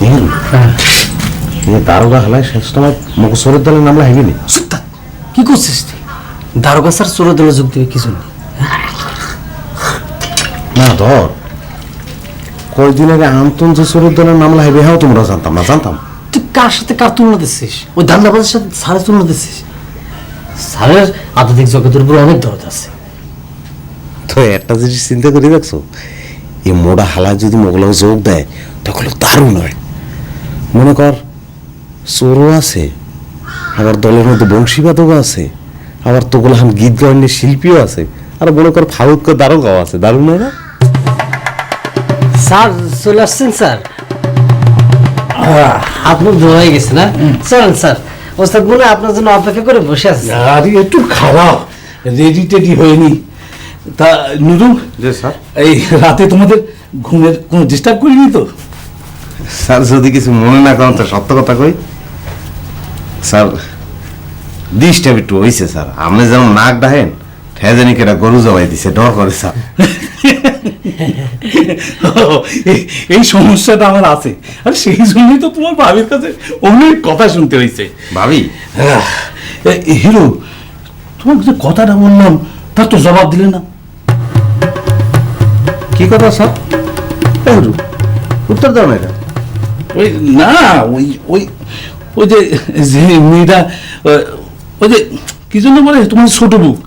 হিরু দারোগা হালায় শেষ সময় মকসরের দলের নামলা হেগিনি সুত্তাত কি করছিস তুই? দারোগা স্যার চোরের দলে যোগ দেবে কিছু নেই না ধর। কয়েকদিন আগে আন্তন যে চোরের দলের নামলা হেবে হ্যাঁ তোমরা জানতাম না জানতাম। তুই কার সাথে কার তুলনা দিচ্ছিস? ওই দান্দাবাজের সাথে স্যারের তুলনা দিচ্ছিস? স্যারের আধুনিক জগতের উপর অনেক দরদ আছে। তো একটা জিনিস চিন্তা করে দেখছ এই মোড়া হালা যদি মোগলাও যোগ দেয় তখন দারুণ হয়। মনে কর চোরও আছে আবার দলের মধ্যে বংশীবাদকও আছে আবার তোগুলাহান গীত গাওয়ানের শিল্পীও আছে আর মনে কর ফারুক দারোগাও আছে দারুণ নয় না স্যার চলে আসছেন স্যার। হাত মুখ ধোয়া হয়ে গেছে না? চলেন স্যার। ওস্তাদ মনে হয় আপনার জন্য অপেক্ষা করে বসে আছে আরে একটু খারাপ রেডি টেডি হয়নি। তা নুরু স্যার। এই রাতে তোমাদের ঘুমের কোনো ডিস্টার্ব করিনি তো? স্যার যদি কিছু মনে না করেন তো সত্য কথা কই। স্যার ডিস্টার্ব একটু হয়েছে স্যার। আপনি যেমন নাক ডাহেন ঠেজানি কেটা গরু জবাই দিছে ডর করে স্যার। এই- সমস্যাটা আমার আছে। আর সেই জন্যই তো তোমার ভাবির কাছে অনেক কথা শুনতে হয়েছে ভাবি? হিরো তোমাকে যে কথাটা বললাম তার তো জবাব দিলে না। কি কথা স্যার? উত্তর দাও না এটা। ওই না ওই ওই ওই যে যে মেয়েটা ওই যে কি জন্য বলে? তোমার ছোট বুক।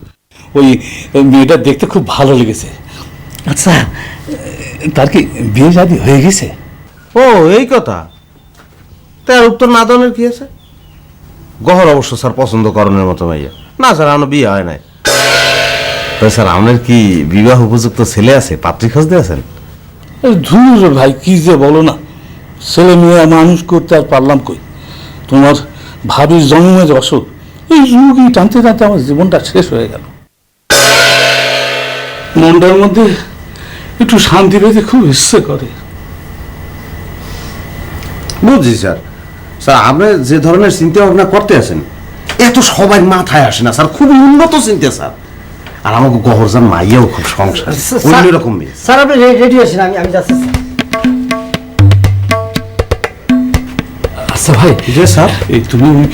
ওই মেয়েটা দেখতে খুব ভালো লেগেছে। আচ্ছা তার কি বিয়ে শাদী হয়ে গেছে? ও এই কথা। তার উত্তর না দেওয়ার কি আছে? গহর অবশ্য স্যার পছন্দ করণের মতো ভাইয়া। না স্যার আমার বিয়ে হয় নাই। তো স্যার আপনার কি বিবাহ উপযুক্ত ছেলে আছে? পাত্রী খোঁজতে আছেন? আরে ধুর ভাই কি যে বলো না। ছেলে মেয়ে মানুষ করতে আর পারলাম কই? তোমার ভাবির জন্মের অসুখ এই রুগী টানতে টানতে আমার জীবনটা শেষ হয়ে গেল। মনটার মধ্যে একটু শান্তি পেতে খুব ইচ্ছে করে। বুঝছি স্যার। স্যার আপনি যে ধরনের চিন্তা ভাবনা করতে আছেন এত সবাই মাথায় আসে না স্যার। খুব উন্নত চিন্তা স্যার। আর আমাকে গহরজান মাইয়াও খুব সংসার। অন্য রকম মেয়ে। স্যার আপনি রেডি আছেন আমি আমি যাচ্ছি আচ্ছা ভাই। যে স্যার এই তুমি ওই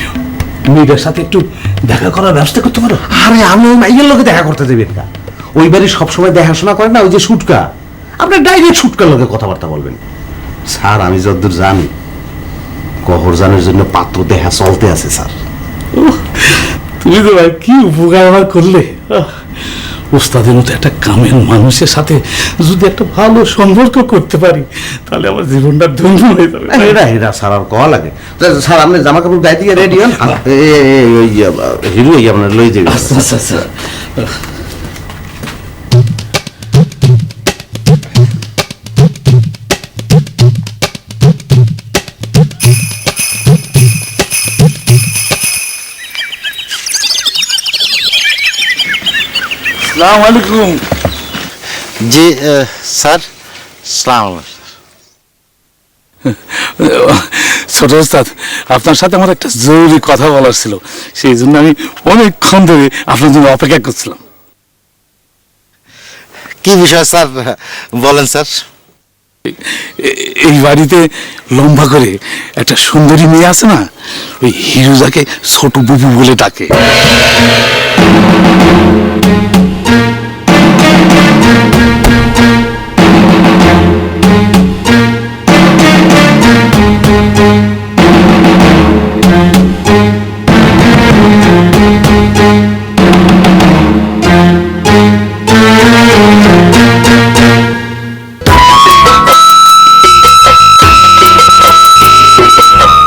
মেয়েটার সাথে একটু দেখা করার ব্যবস্থা করতে পারো? আরে আমি ওই মাইয়ের লোকে দেখা করতে দেবেন না। ওই বাড়ি সবসময় দেখাশোনা করে না ওই যে শুটকা আপনি ডাইরেক্ট শুটকার লোকে কথাবার্তা বলবেন। স্যার আমি যতদূর জানি গহরজানের জন্য পাত্র দেখা চলতে আছে স্যার। তুমি তো ভাই কি উপকার আমার করলে? ওস্তাদের মতো একটা কামের মানুষের সাথে যদি একটা ভালো সম্পর্ক করতে পারি তাহলে আমার জীবনটা ধন্য হয়ে যাবে। হেরা এরা এরা স্যার আর কওয়া লাগে? স্যার আপনি জামা কাপড় গায়ে দিয়ে রেডি হন? হিরো আপনার লই দেবে আচ্ছা আচ্ছা আচ্ছা। সালাম আলাইকুম। জি স্যার সালাম ছোট ওস্তাদ আপনার সাথে আমার একটা জরুরি কথা বলার ছিল। সেই জন্য আমি অনেকক্ষণ ধরে আপনার জন্য অপেক্ষা করছিলাম। কি বিষয় স্যার? বলেন স্যার। এই বাড়িতে লম্বা করে একটা সুন্দরী মেয়ে আছে না ওই হিরোজাকে ছোট বুবু বলে ডাকে।